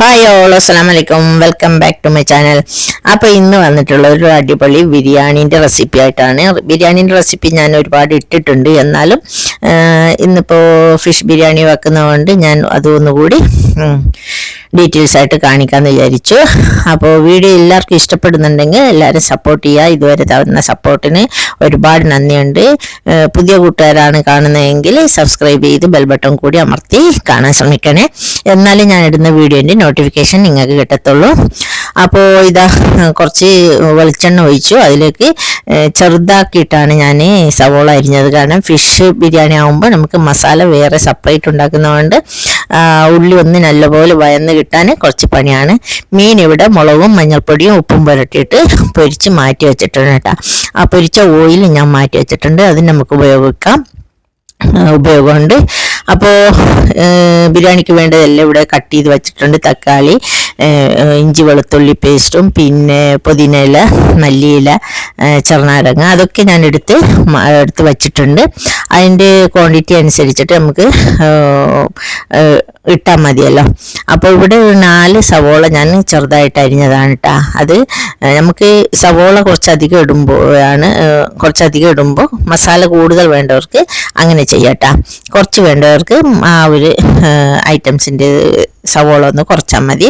Hi all അസ്സാം വലൈക്കും welcome back to my channel അപ്പോൾ ഇന്ന് വന്നിട്ടുള്ള ഒരു അടിപൊളി ബിരിയാണീന്റെ റെസിപ്പി ആയിട്ടാണ്. ബിരിയാണീന്റെ റെസിപ്പി ഞാൻ ഒരുപാട് ഇട്ടിട്ടുണ്ട്. എന്നാലും ഇന്നിപ്പോ ഇന്നിപ്പോൾ ഫിഷ് ബിരിയാണി വെക്കുന്നതുകൊണ്ട് ഞാൻ അതൊന്നുകൂടി ഡീറ്റെയിൽസ് ആയിട്ട് കാണിക്കാമെന്ന് വിചാരിച്ചു. അപ്പോൾ വീഡിയോ എല്ലാവർക്കും ഇഷ്ടപ്പെടുന്നുണ്ടെങ്കിൽ എല്ലാവരും സപ്പോർട്ട് ചെയ്യുക. ഇതുവരെ തന്ന സപ്പോർട്ടിന് ഒരുപാട് നന്ദിയുണ്ട്. പുതിയ കൂട്ടുകാരാണ് കാണുന്നതെങ്കിൽ സബ്സ്ക്രൈബ് ചെയ്ത് ബെൽ ബട്ടൺ കൂടി അമർത്തി കാണാൻ ശ്രമിക്കണേ. എന്നാലും ഞാൻ ഇടുന്ന വീഡിയോന്റെ നോട്ടിഫിക്കേഷൻ നിങ്ങൾക്ക് കിട്ടത്തുള്ളൂ. അപ്പോൾ ഇതാ കുറച്ച് വെളിച്ചെണ്ണ ഒഴിച്ചു. അതിലേക്ക് ചെറുതാക്കിയിട്ടാണ് ഞാൻ സവോള അരിഞ്ഞത്. കാരണം ഫിഷ് ബിരിയാണി ആകുമ്പോൾ നമുക്ക് മസാല വേറെ സെപ്പറേറ്റ് ഉണ്ടാക്കുന്നതുകൊണ്ട് ഉള്ളി ഒന്ന് നല്ലപോലെ വയന്ന് കിട്ടാൻ കുറച്ച് പണിയാണ്. മീൻ ഇവിടെ മുളകും മഞ്ഞൾപ്പൊടിയും ഉപ്പും പുരട്ടിയിട്ട് പൊരിച്ച് മാറ്റി വെച്ചിട്ടുണ്ട് കേട്ടോ. ആ പൊരിച്ച ഓയിൽ ഞാൻ മാറ്റി വെച്ചിട്ടുണ്ട്. അത് നമുക്ക് ഉപയോഗിക്കാം. ഉപയോഗമുണ്ട് അപ്പോൾ ബിരിയാണിക്ക് വേണ്ടതെല്ലാം ഇവിടെ കട്ട് ചെയ്ത് വെച്ചിട്ടുണ്ട്. തക്കാളി ഇഞ്ചി വെളുത്തുള്ളി പേസ്റ്റും പിന്നെ പുതിന ഇല മല്ലിയില ചെറുനാരങ്ങ അതൊക്കെ ഞാൻ എടുത്ത് എടുത്ത് വച്ചിട്ടുണ്ട്. അതിന്റെ ക്വാണ്ടിറ്റി അനുസരിച്ചിട്ട് നമുക്ക് ഇട്ടാൽ മതിയല്ലോ. അപ്പോൾ ഇവിടെ നാല് സവോള ഞാൻ ചെറുതായിട്ട് അരിഞ്ഞതാണ് കേട്ടോ അത് നമുക്ക് സവോള കുറച്ചധികം ഇടുമ്പോൾ ആണ് കുറച്ചധികം ഇടുമ്പോൾ മസാല കൂടുതൽ വേണ്ടവർക്ക് അങ്ങനെ ചെയ്യട്ടാ കുറച്ച് വേണ്ടവർക്ക് ആ ഒരു ഐറ്റംസിന്റെ സവോള ഒന്ന് കുറച്ചാൽ മതി.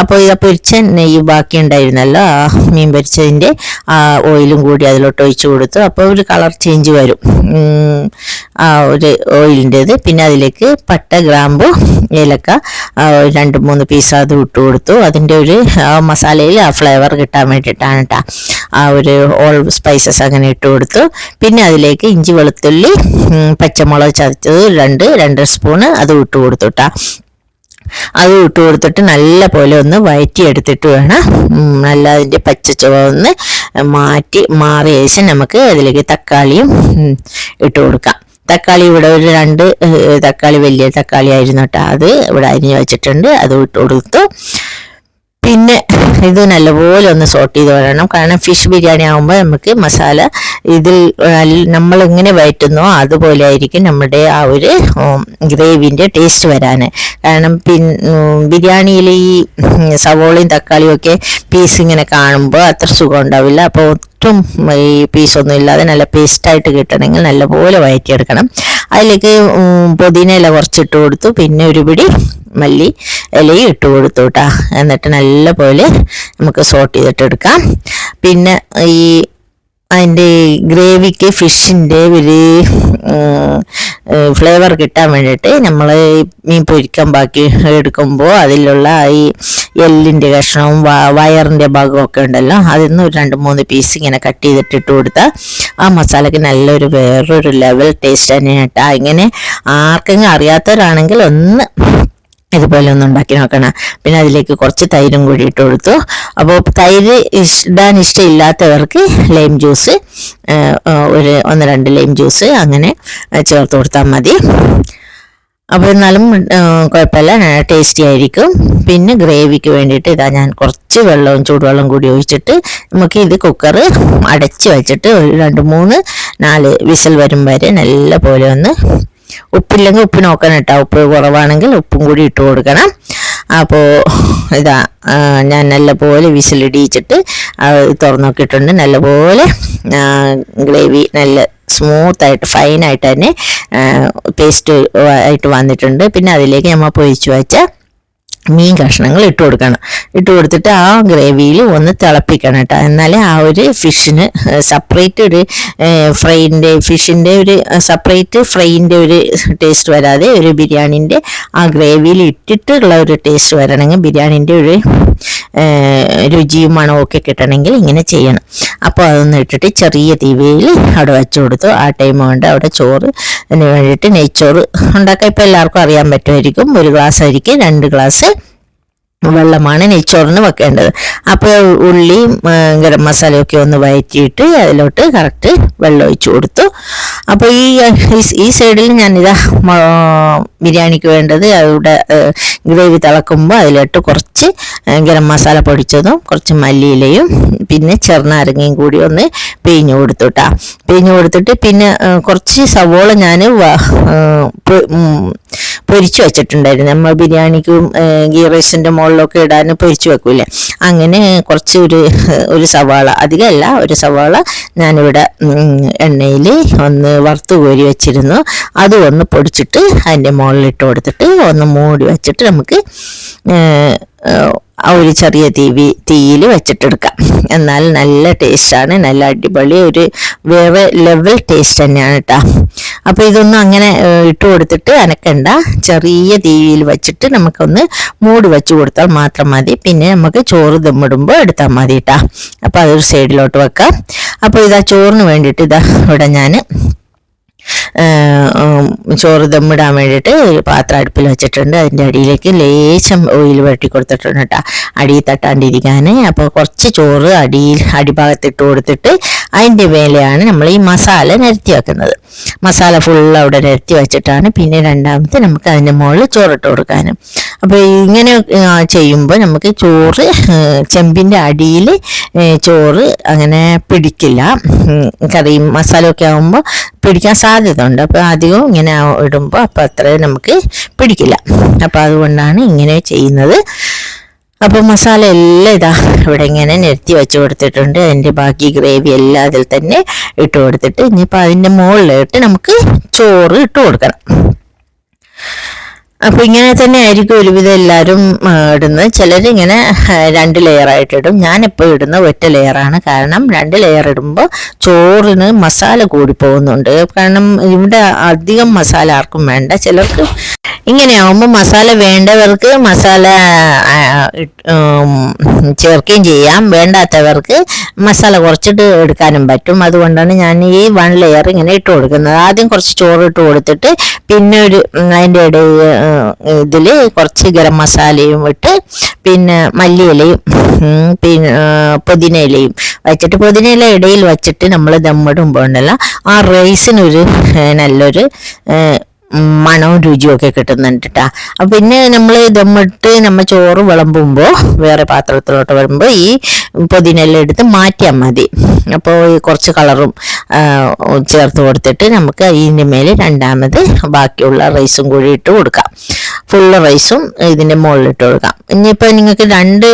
അപ്പോൾ ഇത് പൊരിച്ച നെയ്യ് ബാക്കി ഉണ്ടായിരുന്നല്ലോ. ആ മീൻ പൊരിച്ചതിന്റെ ആ ഓയിലും കൂടി അതിലോട്ട് ഒഴിച്ചു കൊടുത്തു. അപ്പോൾ ഒരു കളർ ചേഞ്ച് വരും. ആ ഒരു ഓയിലിന്റെത് പിന്നെ അതിലേക്ക് പട്ട ഗ്രാമ്പു ഏലക്ക രണ്ട് മൂന്ന് പീസ് അത് ഇട്ട് കൊടുത്തു. അതിന്റെ ഒരു മസാലയിൽ ആ ഫ്ലേവർ കിട്ടാൻ വേണ്ടിയിട്ടാണ് കേട്ടോ ആ ഒരു ഓൾ സ്പൈസസ് അങ്ങനെ ഇട്ട് കൊടുത്തു. പിന്നെ അതിലേക്ക് ഇഞ്ചി വെളുത്തുള്ളി പച്ചമുളക് ചതച്ചത് രണ്ട് രണ്ട് സ്പൂണ് അത് ഇട്ട് കൊടുത്തു കേട്ടോ അത് ഇട്ട് കൊടുത്തിട്ട് നല്ല പോലെ ഒന്ന് വയറ്റിയെടുത്തിട്ട് വേണം. നല്ല അതിന്റെ പച്ച ചുവ ഒന്ന് മാറ്റി മാറിയ ശേഷം നമുക്ക് അതിലേക്ക് തക്കാളിയും ഇട്ട് കൊടുക്കാം. തക്കാളി ഇവിടെ ഒരു രണ്ട് തക്കാളി വലിയ തക്കാളി ആയിരുന്നു കേട്ടോ. അത് ഇവിടെ അരിഞ്ഞ് വെച്ചിട്ടുണ്ട്. അത് ഇട്ട് കൊടുത്തു. പിന്നെ ഇത് നല്ലപോലെ ഒന്ന് സോട്ട് ചെയ്ത് വരണം. കാരണം ഫിഷ് ബിരിയാണി ആകുമ്പോൾ നമുക്ക് മസാല ഇതിൽ നമ്മൾ എങ്ങനെ വയറ്റുന്നോ അതുപോലെ ആയിരിക്കും നമ്മുടെ ആ ഒരു ഗ്രേവിന്റെ ടേസ്റ്റ് വരാൻ കാരണം പിൻ ബിരിയാണിയിൽ ഈ സവോളയും തക്കാളിയും ഒക്കെ പീസ് ഇങ്ങനെ കാണുമ്പോൾ അത്ര സുഖം ഉണ്ടാവില്ല അപ്പോൾ ഒട്ടും ഈ പീസൊന്നും ഇല്ലാതെ നല്ല പേസ്റ്റായിട്ട് കിട്ടണമെങ്കിൽ നല്ലപോലെ വഴറ്റിയെടുക്കണം അതിലേക്ക് പുതിന ഇല കുറച്ചിട്ട് കൊടുത്തു. പിന്നെ ഒരു പിടി മല്ലി ഇലയും ഇട്ട് കൊടുത്തു കേട്ടാ എന്നിട്ട് നല്ല പോലെ നമുക്ക് സോട്ട് ചെയ്തിട്ടെടുക്കാം പിന്നെ ഈ അതിന്റെ ഗ്രേവിക്ക് ഫിഷിന്റെ ഒരു ഫ്ലേവർ കിട്ടാൻ വേണ്ടിയിട്ട് നമ്മൾ മീൻ പൊരിക്കാൻ ബാക്കി എടുക്കുമ്പോൾ അതിലുള്ള ഈ എല്ലിന്റെ കഷ്ണവും വയറിന്റെ ഭാഗവും ഒക്കെ ഉണ്ടല്ലോ അതിൽ നിന്ന് ഒരു രണ്ട് മൂന്ന് പീസ് ഇങ്ങനെ കട്ട് ചെയ്തിട്ട് ഇട്ട് കൊടുത്താൽ ആ മസാലയ്ക്ക് നല്ലൊരു വേറൊരു ലെവൽ ടേസ്റ്റ് തന്നെയാണ് കേട്ടോ ഇങ്ങനെ ആർക്കെങ്കിലും അറിയാത്തവരാണെങ്കിൽ ഒന്ന് ഇതുപോലെ ഒന്ന് ഉണ്ടാക്കി നോക്കണം. പിന്നെ അതിലേക്ക് കുറച്ച് തൈരും കൂടി ഇട്ട് കൊടുത്തു. അപ്പോൾ തൈര് ഇടാൻ ഇഷ്ടമില്ലാത്തവർക്ക് ലൈം ജ്യൂസ് ഒരു ഒന്ന് രണ്ട് ലൈം ജ്യൂസ് അങ്ങനെ ചേർത്ത് കൊടുത്താൽ മതി. അപ്പോൾ എന്നാലും കുഴപ്പമില്ല. ടേസ്റ്റി ആയിരിക്കും. പിന്നെ ഗ്രേവിക്ക് വേണ്ടിയിട്ട് ഇതാ ഞാൻ കുറച്ച് വെള്ളവും ചൂടുവെള്ളം കൂടി ഒഴിച്ചിട്ട് നമുക്ക് ഇത് കുക്കർ അടച്ച് വെച്ചിട്ട് ഒരു രണ്ട് മൂന്ന് നാല് വിസിൽ വരും വരെ നല്ല പോലെ ഒന്ന് ഉപ്പില്ലെങ്കിൽ ഉപ്പ് നോക്കണം കേട്ടോ. ഉപ്പ് കുറവാണെങ്കിൽ ഉപ്പും കൂടി ഇട്ട് കൊടുക്കണം. അപ്പോൾ ഇതാ ഞാൻ നല്ലപോലെ വിസിലിടിയിച്ചിട്ട് തുറന്നു നോക്കിയിട്ടുണ്ട്. നല്ലപോലെ ഗ്രേവി നല്ല സ്മൂത്തായിട്ട് ഫൈനായിട്ട് തന്നെ പേസ്റ്റ് ആയിട്ട് വന്നിട്ടുണ്ട്. പിന്നെ അതിലേക്ക് നമ്മൾ പൊഴിച്ചു വെച്ച മീൻ കഷ്ണങ്ങൾ ഇട്ട് കൊടുക്കണം. ഇട്ട് കൊടുത്തിട്ട് ആ ഗ്രേവിയിൽ ഒന്ന് തിളപ്പിക്കണം കേട്ടോ. എന്നാലേ ആ ഒരു ഫിഷിന് സെപ്പറേറ്റ് ഒരു ഫ്രൈന്റെ ഫിഷിന്റെ ഒരു സെപ്പറേറ്റ് ഫ്രൈന്റെ ഒരു ടേസ്റ്റ് വരാതെ ഒരു ബിരിയാണിന്റെ ആ ഗ്രേവിയിൽ ഇട്ടിട്ടുള്ള ഒരു ടേസ്റ്റ് വരണമെങ്കിൽ ബിരിയാണിന്റെ ഒരു രുചിയും മണവും ഒക്കെ കിട്ടണമെങ്കിൽ ഇങ്ങനെ ചെയ്യണം. അപ്പോൾ അതൊന്ന് ഇട്ടിട്ട് ചെറിയ തീവയിൽ അവിടെ വെച്ചു കൊടുത്തു. ആ ടൈം കൊണ്ട് അവിടെ ചോറ് അതിന് വേണ്ടിയിട്ട് നെയ്ച്ചോറ് ഉണ്ടാക്കാൻ ഇപ്പോൾ എല്ലാവർക്കും അറിയാൻ പറ്റുമായിരിക്കും. ഒരു ഗ്ലാസ് അരിക്ക് രണ്ട് ഗ്ലാസ് വെള്ളമാണ് നെയ്ച്ചോറിന് വെക്കേണ്ടത്. അപ്പോൾ ഉള്ളിയും ഗരം മസാലയൊക്കെ ഒന്ന് വയറ്റിയിട്ട് അതിലോട്ട് കറക്റ്റ് വെള്ളം ഒഴിച്ചു കൊടുത്തു. അപ്പോൾ ഈ ഈ- സൈഡിൽ ഞാനിതാ ബിരിയാണിക്ക് വേണ്ടത് അവിടെ ഗ്രേവി തിളക്കുമ്പോൾ അതിലോട്ട് കുറച്ച് ഗരം മസാല പൊടിച്ചതും കുറച്ച് മല്ലിയിലയും പിന്നെ ചെറുനാരങ്ങയും കൂടി ഒന്ന് പിഴിഞ്ഞു കൊടുത്തുട്ടാ. പിഴിഞ്ഞു കൊടുത്തിട്ട് പിന്നെ കുറച്ച് സവോള ഞാൻ പൊരിച്ചു വെച്ചിട്ടുണ്ടായിരുന്നു. നമ്മൾ ബിരിയാണിക്കും ഗീ റൈസിന്റെ മുകളിലൊക്കെ ഇടാൻ പൊരിച്ചു വെക്കൂലേ അങ്ങനെ കുറച്ച് ഒരു ഒരു സവാള. അധികമല്ല ഒരു സവാള ഞാനിവിടെ എണ്ണയിൽ ഒന്ന് വറുത്ത് കോരി വെച്ചിരുന്നു. അത് ഒന്ന് പൊടിച്ചിട്ട് അതിന്റെ മുകളിലിട്ട് കൊടുത്തിട്ട് ഒന്ന് മൂടി വെച്ചിട്ട് നമുക്ക് ഒരു ചെറിയ തീവി തീയിൽ വെച്ചിട്ടെടുക്കാം. എന്നാൽ നല്ല ടേസ്റ്റാണ് നല്ല അടിപൊളി ഒരു വേറെ ലെവൽ ടേസ്റ്റ് തന്നെയാണ് കേട്ടോ അപ്പോൾ ഇതൊന്നും അങ്ങനെ ഇട്ട് കൊടുത്തിട്ട് അനക്കണ്ട. ചെറിയ തീയിൽ വെച്ചിട്ട് നമുക്കൊന്ന് മൂടി വെച്ച് കൊടുത്താൽ മാത്രം മതി. പിന്നെ നമുക്ക് ചോറ് ദമ്മിടുമ്പോൾ എടുത്താൽ മതി കേട്ടോ അപ്പോൾ അതൊരു സൈഡിലോട്ട് വെക്കാം. അപ്പോൾ ഇതാ ചോറിന് വേണ്ടിയിട്ട് ഇതാ ഇവിടെ ഞാൻ ചോറ് ദമ്മിടാൻ വേണ്ടിയിട്ട് പാത്രം അടുപ്പിൽ വെച്ചിട്ടുണ്ട്. അതിന്റെ അടിയിലേക്ക് ലേശം ഓയിൽ വെട്ടി കൊടുത്തിട്ടുണ്ട് കേട്ടോ അടിയിൽ തട്ടാണ്ടിരിക്കാൻ അപ്പോൾ കുറച്ച് ചോറ് അടിയിൽ അടിഭാഗത്തിട്ട് കൊടുത്തിട്ട് അതിന്റെ മേലെയാണ് നമ്മൾ ഈ മസാല നിരത്തി വെക്കുന്നത്. മസാല ഫുൾ അവിടെ നിരത്തി വെച്ചിട്ടാണ് പിന്നെ രണ്ടാമത്തെ നമുക്ക് അതിന്റെ മുകളിൽ ചോറിട്ട് കൊടുക്കാനും. അപ്പോൾ ഇങ്ങനെ ചെയ്യുമ്പോൾ നമുക്ക് ചോറ് ചെമ്പിന്റെ അടിയിൽ ചോറ് അങ്ങനെ പിടിക്കില്ല. കറിയും മസാലയൊക്കെ ആകുമ്പോൾ പിടിക്കാൻ സാധ്യത ഉണ്ട് അപ്പോൾ അധികം ഇങ്ങനെ ഇടുമ്പോൾ അപ്പോൾ അത്രയും നമുക്ക് പിടിക്കില്ല. അപ്പോൾ അതുകൊണ്ടാണ് ഇങ്ങനെ ചെയ്യുന്നത്. അപ്പോൾ മസാല എല്ലാം ഇതാ ഇവിടെ ഇങ്ങനെ നിരത്തി വെച്ച് കൊടുത്തിട്ടുണ്ട്. അതിന്റെ ബാക്കി ഗ്രേവി എല്ലാം അതിൽ തന്നെ ഇട്ട് കൊടുത്തിട്ട് ഇനിയിപ്പോൾ അതിന്റെ മുകളിലിട്ട് നമുക്ക് ചോറ് ഇട്ട് കൊടുക്കണം. അപ്പൊ ഇങ്ങനെ തന്നെ ആയിരിക്കും ഒരുവിധം എല്ലാവരും ഇടുന്നത്. ചിലരിങ്ങനെ രണ്ട് ലെയർ ആയിട്ട് ഇടും. ഞാൻ ഇപ്പോൾ ഇടുന്ന ഒറ്റ ലെയറാണ് കാരണം രണ്ട് ലെയർ ഇടുമ്പോൾ ചോറിന് മസാല കൂടി പോകുന്നുണ്ട്. കാരണം ഇവിടെ അധികം മസാല ആർക്കും വേണ്ട. ചിലർക്ക് ഇങ്ങനെ ആവുമ്പോൾ മസാല വേണ്ടവർക്ക് മസാല ചേർക്കുകയും ചെയ്യാം. വേണ്ടാത്തവർക്ക് മസാല കുറച്ചിട്ട് എടുക്കാനും പറ്റും. അതുകൊണ്ടാണ് ഞാൻ ഈ വൺ ലെയർ ഇങ്ങനെ ഇട്ട് കൊടുക്കുന്നത്. ആദ്യം കുറച്ച് ചോറ് ഇട്ട് കൊടുത്തിട്ട് പിന്നെ ഒരു അതിന്റെ ഇടയിൽ ഇതിൽ കുറച്ച് ഗരം മസാലയും ഇട്ട് പിന്നെ മല്ലിയിലയും പിന്നെ പുതിനയിലയും വെച്ചിട്ട് പുതിനയില ഇടയിൽ വെച്ചിട്ട് നമ്മൾ ദമ്മിടുമ്പോൾ ഉണ്ടല്ലോ ആ റൈസിനൊരു നല്ലൊരു മണവും രുചിയും ഒക്കെ കിട്ടുന്നുണ്ട് കേട്ടോ അപ്പം പിന്നെ നമ്മൾ ദമ്മിട്ട് നമ്മൾ ചോറ് വിളമ്പുമ്പോൾ വേറെ പാത്രത്തിലോട്ട് വരുമ്പോൾ ഈ പുതിനെല്ലാം എടുത്ത് മാറ്റിയാൽ മതി. അപ്പോൾ കുറച്ച് കളറും ചേർത്ത് കൊടുത്തിട്ട് നമുക്ക് ഇതിന്റെ മേലെ രണ്ടാമത് ബാക്കിയുള്ള റൈസും കൂടി ഇട്ട് കൊടുക്കാം. ഫുള്ള് റൈസും ഇതിന്റെ മുകളിലിട്ട് കൊടുക്കാം. ഇനിയിപ്പോൾ നിങ്ങൾക്ക് രണ്ട്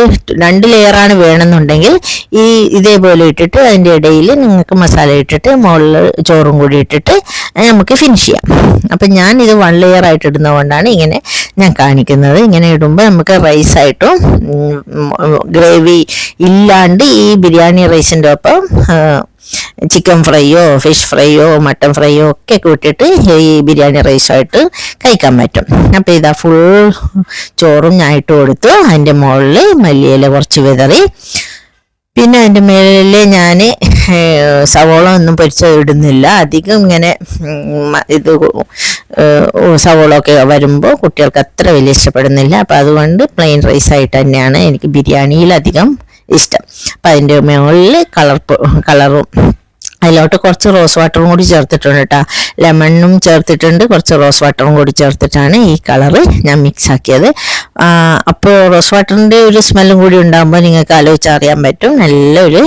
രണ്ട് ലെയറാണ് വേണമെന്നുണ്ടെങ്കിൽ ഈ ഇതേപോലെ ഇട്ടിട്ട് അതിന്റെ ഇടയിൽ നിങ്ങൾക്ക് മസാല ഇട്ടിട്ട് മുകളിൽ ചോറും കൂടി ഇട്ടിട്ട് നമുക്ക് ഫിനിഷ് ചെയ്യാം. അപ്പം ഞാൻ ഇത് വൺ ലെയർ ആയിട്ട് ഇടുന്നതുകൊണ്ടാണ് ഇങ്ങനെ ഞാൻ കാണിക്കുന്നത്. ഇങ്ങനെ ഇടുമ്പോൾ നമുക്ക് റൈസായിട്ടും ഗ്രേവി ഇല്ലാണ്ട് ഈ ബിരിയാണി റൈസിന്റെ ഒപ്പം ചിക്കൻ ഫ്രൈയോ ഫിഷ് ഫ്രൈയോ മട്ടൻ ഫ്രൈയോ ഒക്കെ കൂട്ടിയിട്ട് ഈ ബിരിയാണി റൈസായിട്ട് കഴിക്കാൻ പറ്റും. അപ്പോൾ ഇതാ ഫുൾ ചോറും ഞാൻ ഇട്ട് കൊടുത്തു. അതിന്റെ മുകളിൽ മല്ലിയില കുറച്ച് വിതറി. പിന്നെ അതിന്റെ മേലിൽ ഞാൻ സവോള ഒന്നും പൊരിച്ച് ഇടുന്നില്ല. അധികം ഇങ്ങനെ ഇത് സവോള ഒക്കെ വരുമ്പോൾ കുട്ടികൾക്ക് അത്ര വലിയ ഇഷ്ടപ്പെടുന്നില്ല. അപ്പോൾ അതുകൊണ്ട് പ്ലെയിൻ റൈസ് ആയിട്ട് തന്നെയാണ് എനിക്ക് ബിരിയാണിയിലധികം ഇഷ്ടം. അപ്പം അതിന്റെ മുകളിൽ കളർ കളറും അതിലോട്ട് കുറച്ച് റോസ് വാട്ടറും കൂടി ചേർത്തിട്ടുണ്ട് കേട്ടോ ലെമണും ചേർത്തിട്ടുണ്ട്. കുറച്ച് റോസ് വാട്ടറും കൂടി ചേർത്തിട്ടാണ് ഈ കളറ് ഞാൻ മിക്സ് ആക്കിയത്. അപ്പോൾ റോസ് വാട്ടറിന്റെ ഒരു സ്മെല്ലും കൂടി ഉണ്ടാകുമ്പോൾ നിങ്ങൾക്ക് ആലോചിച്ച് അറിയാൻ പറ്റും. നല്ലൊരു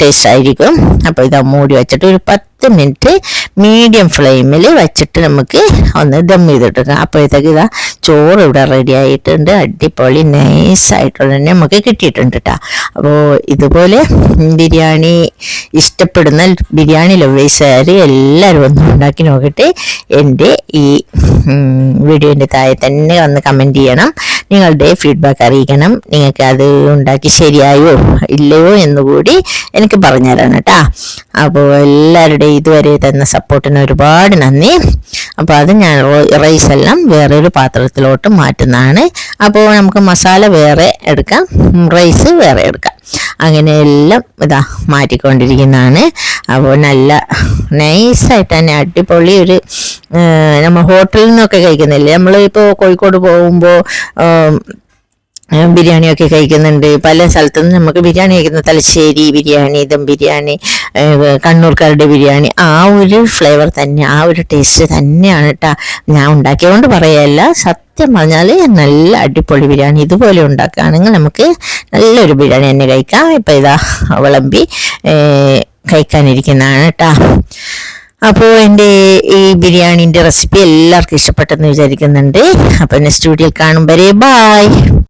ടേസ്റ്റ് ആയിരിക്കും. അപ്പോൾ ഇത് മൂടി വെച്ചിട്ട് ഒരു പത്ത് മിനിറ്റ് മീഡിയം ഫ്ലെയിമിൽ വെച്ചിട്ട് നമുക്ക് ഒന്ന് ദം ചെയ്തിട്ടെടുക്കാം അപ്പോഴത്തേക്ക് ഇതാ ചോറ് ഇവിടെ റെഡി ആയിട്ടുണ്ട്. അടിപൊളി നൈസായിട്ടുള്ള തന്നെ നമുക്ക് കിട്ടിയിട്ടുണ്ട് കേട്ടോ അപ്പോൾ ഇതുപോലെ ബിരിയാണി ഇഷ്ടപ്പെടുന്ന ബിരിയാണി ലവേഴ്സുകാർ എല്ലാവരും ഒന്ന് ഉണ്ടാക്കി നോക്കട്ടെ. എന്റെ ഈ വീഡിയോന്റെ താഴെ തന്നെ വന്ന് കമന്റ് ചെയ്യണം. നിങ്ങളുടെ ഫീഡ്ബാക്ക് അറിയിക്കണം. നിങ്ങൾക്ക് അത് ഉണ്ടാക്കി ശരിയായോ ഇല്ലയോ എന്നുകൂടി എനിക്ക് പറഞ്ഞു പറഞ്ഞുതരാണ് കേട്ടോ. അപ്പോൾ എല്ലാവരുടെയും ഇതുവരെ തന്ന സപ്പോർട്ടിന് ഒരുപാട് നന്ദി. അപ്പോൾ അത് ഞാൻ റൈസ് എല്ലാം വേറെ ഒരു പാത്രത്തിലോട്ട് മാറ്റുന്നതാണ്. അപ്പോൾ നമുക്ക് മസാല വേറെ എടുക്കാം. റൈസ് വേറെ എടുക്കാം. അങ്ങനെ എല്ലാം ഇതാ മാറ്റിക്കൊണ്ടിരിക്കുന്നതാണ്. അപ്പോൾ നല്ല നൈസായിട്ട് തന്നെ അടിപൊളി ഒരു നമ്മൾ ഹോട്ടലിൽ നിന്നൊക്കെ കഴിക്കുന്നില്ലേ? നമ്മൾ ഇപ്പോൾ കോഴിക്കോട് പോകുമ്പോൾ ബിരിയാണിയൊക്കെ കഴിക്കുന്നുണ്ട്. പല സ്ഥലത്തു നിന്ന് നമുക്ക് ബിരിയാണി കഴിക്കുന്ന തലശ്ശേരി ബിരിയാണി ദം ബിരിയാണി കണ്ണൂർക്കാരുടെ ബിരിയാണി. ആ ഒരു ഫ്ലേവർ തന്നെ ആ ഒരു ടേസ്റ്റ് തന്നെയാണ് കേട്ടോ ഞാൻ ഉണ്ടാക്കിയതുകൊണ്ട് പറയല്ല. സത്യം പറഞ്ഞാൽ നല്ല അടിപൊളി ബിരിയാണി ഇതുപോലെ ഉണ്ടാക്കുകയാണെങ്കിൽ നമുക്ക് നല്ലൊരു ബിരിയാണി തന്നെ കഴിക്കാം. ഇപ്പം ഇതാ വിളമ്പി കഴിക്കാനിരിക്കുന്നതാണ് കേട്ടോ അപ്പോൾ എന്റെ ഈ ബിരിയാണിന്റെ റെസിപ്പി എല്ലാവർക്കും ഇഷ്ടപ്പെട്ടെന്ന് വിചാരിക്കുന്നുണ്ട്. അപ്പോൾ നെക്സ്റ്റ് സ്റ്റുഡിയോയിൽ കാണും വരെ. ബായ്